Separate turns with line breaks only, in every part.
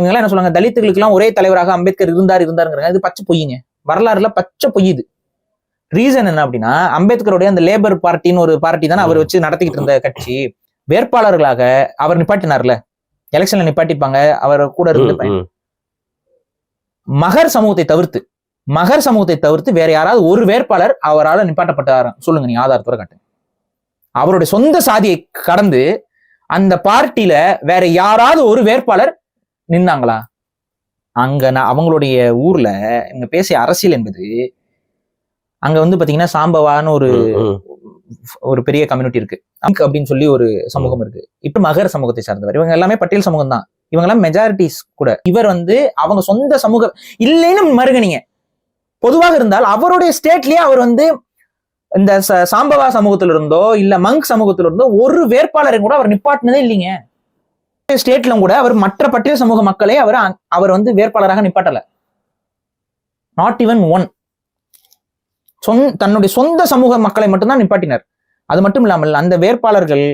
இவங்க எல்லாம் என்ன சொல்லுவாங்க? தலித்துகளுக்கெல்லாம் ஒரே தலைவராக அம்பேத்கர் இருந்தார் இருந்தாருங்கிறாங்க. இது பச்சை பொய்யுங்க வரலாறுல பச்சை பொய்யுது. ரீசன் என்ன அப்படின்னா அம்பேத்கருடைய அந்த லேபர் பார்ட்டின்னு ஒரு பார்ட்டி தானே அவர் வச்சு நடத்திக்கிட்டு இருந்த கட்சி. வேட்பாளர்களாக அவர் நிப்பாட்டினார்ல. எலெக்ஷன்ல நிப்பாட்டிப்பாங்க. அவர் கூட இருந்து. மகர் சமூகத்தை தவிர்த்து மகர் சமூகத்தை தவிர்த்து வேற யாராவது ஒரு வேட்பாளர் அவரால் நிப்பாட்டப்பட்டார். சொல்லுங்க நீ ஆதாரத்தோட காட்டு. அவருடைய சொந்த சாதியை கடந்து அந்த பார்ட்டியில வேற யாராவது ஒரு வேட்பாளர் நின்னாங்களா? அங்க நான் அவங்களுடைய ஊர்ல இவங்க பேசிய அரசியல் என்பது அங்க வந்து பாத்தீங்கன்னா சாம்பவான்னு ஒரு. ஒரு பெரிய கம்யூனிட்டி இருக்கு. அங்க் அப்படின்னு சொல்லி ஒரு சமூகம் இருக்கு. இப்ப மகர சமூகத்தை சார்ந்தவர். இவங்க எல்லாமே பட்டியல் சமூகம் தான். இவங்க எல்லாம் மெஜாரிட்டிஸ் கூட. இவர் வந்து அவங்க சொந்த சமூக இல்லைன்னு மறுகணிங்க. பொதுவாக இருந்தால் அவருடைய ஸ்டேட்லயே அவர் வந்து இந்த சாம்பவா சமூகத்துல இருந்தோ இல்ல மங்க் சமூகத்துல இருந்தோ ஒரு வேட்பாளரை கூட அவர் நிப்பாட்டினதே இல்லைங்க. ஸ்டேட்ல கூட அவர் மற்ற பட்டியல் சமூக மக்களை அவர் அவர் வந்து வேட்பாளராக நிப்பாட்டல. நாட் ஈவன் ஒன் சொந் தன்னுடைய சொந்த சமூக மக்களை மட்டும்தான் நிப்பாட்டினார். அது மட்டும் இல்லாமல் அந்த வேட்பாளர்கள்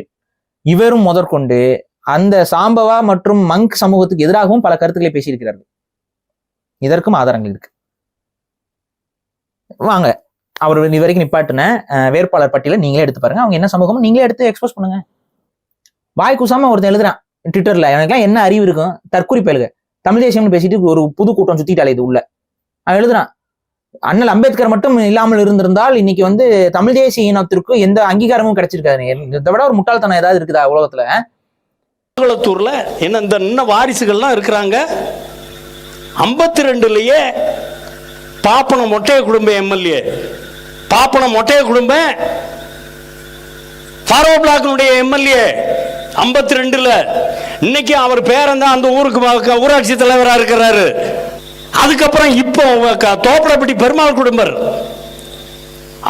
இவரும் முதற்கொண்டு அந்த சாம்பவா மற்றும் மங்க் சமூகத்துக்கு எதிராகவும் பல கருத்துக்களை பேசியிருக்கிறார்கள். இதற்கும் ஆதாரங்கள் இருக்கு. வாங்க. அவர் இது வரைக்கும் நிப்பாட்டின வேட்பாளர் பட்டியலை நீங்களே எடுத்து பாருங்க. அவங்க என்ன சமூகம் நீங்களே எடுத்து எக்ஸ்போஸ் பண்ணுங்க. வாய் குசாம ஒருத்தன் எழுதுறான். ட்விட்டர்ல எனக்குலாம் என்ன அறிவு இருக்கும் தற்கொலை பயலுக தமிழ் தேசியம்னு பேசிட்டு ஒரு புது கூட்டம் சுத்திட்டாலே இது உள்ள. அவன் எழுதுறான். அண்ணல் அம்பேத்கர் மட்டும் இல்லாமல் இருந்திருந்தால் இன்னைக்கு வந்து தமிழ் தேசிய இனத்திற்கு எந்த அங்கீகாரமும் கிடைச்சிருக்காது. இதை விட ஒரு முட்டாள்தனம் ஏதாவது இருக்குதா உலகத்துல
குளத்தூர்ல என்ன இந்த இன்னும் வாரிசுகள்லாம் இருக்கிறாங்க? ஐம்பத்தி ரெண்டுலயே பாப்பனம் மொட்டைய குடும்ப எம்எல்ஏ. பாப்பனம் மொட்டைய குடும்பம் ஃபாரோ பிளாக்கினுடைய எம்எல்ஏ. ஐம்பத்தி ரெண்டுல இன்னைக்கு அவர் பேரன் தான் அந்த ஊருக்கு ஊராட்சி தலைவராக இருக்கிறாரு. அதுக்கப்புறம் இப்போ க- தோப்பலப்பட்டி பெருமாள் குடும்பர்.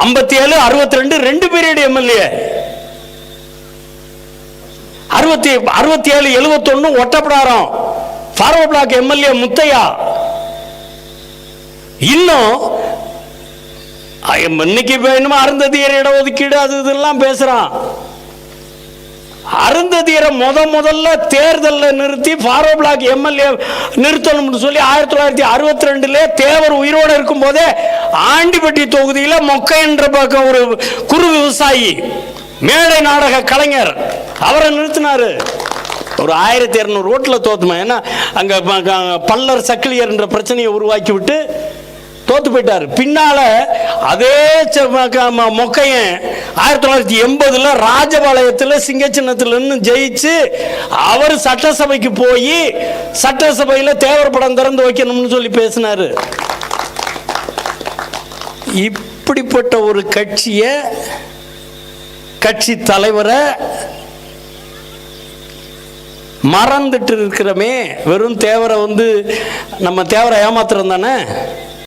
ஐம்பத்தி ஏழு அறுபத்தி ரெண்டு ரெண்டு பீரியட் எம்எல்ஏ. அறுபத்தி அறுபத்தி ஏழு எழுபத்தொன்னு ஒட்டப்படாரம் ஃபாரோ பிளாக் எம்எல்ஏ முத்தையா. இன்னும் இன்னைக்கு இப்ப என்னமோ அருந்ததியர் இடஒதுக்கீடு அது இதெல்லாம் பேசுறான். அருந்ததியரை முத முதல்ல தேர்தலில் நிறுத்தி ஃபாரோ பிளாக் எம்எல்ஏ நிறுத்தணும்னு சொல்லி ஆயிரத்தி தொள்ளாயிரத்தி அறுபத்தி ரெண்டுல தேவர் உயிரோடு இருக்கும் போதே ஆண்டிப்பட்டி தொகுதியில் மொக்கை என்ற பக்கம் ஒரு குறு விவசாயி மேடை நாடக கலைஞர் அவரை நிறுத்தினாரு. ஒரு ஆயிரத்தி இரநூறு ஓட்டில் தோத்துமா ஏன்னா அங்கே பல்லர் சக்கிலியர் என்ற பிரச்சனையை உருவாக்கி விட்டு தோத்து போயிட்டார். பின்னால அதே ம- மொக்கையன் ஆயிரத்தி தொள்ளாயிரத்தி எண்பதுல ராஜபாளையத்தில் சிங்கச்சின்னத்துல ஜெயிச்சு அவர் சட்டசபைக்கு போய் சட்டசபையில் தேவர் படம் திறந்து வைக்கணும்னு சொல்லி பேசினாரு. இப்படிப்பட்ட ஒரு கட்சியை கட்சி தலைவரை மறந்துட்டு இருக்கிறோமே வெறும் தேவரை வந்து நம்ம தேவரை ஏமாத்துறோம் தானே?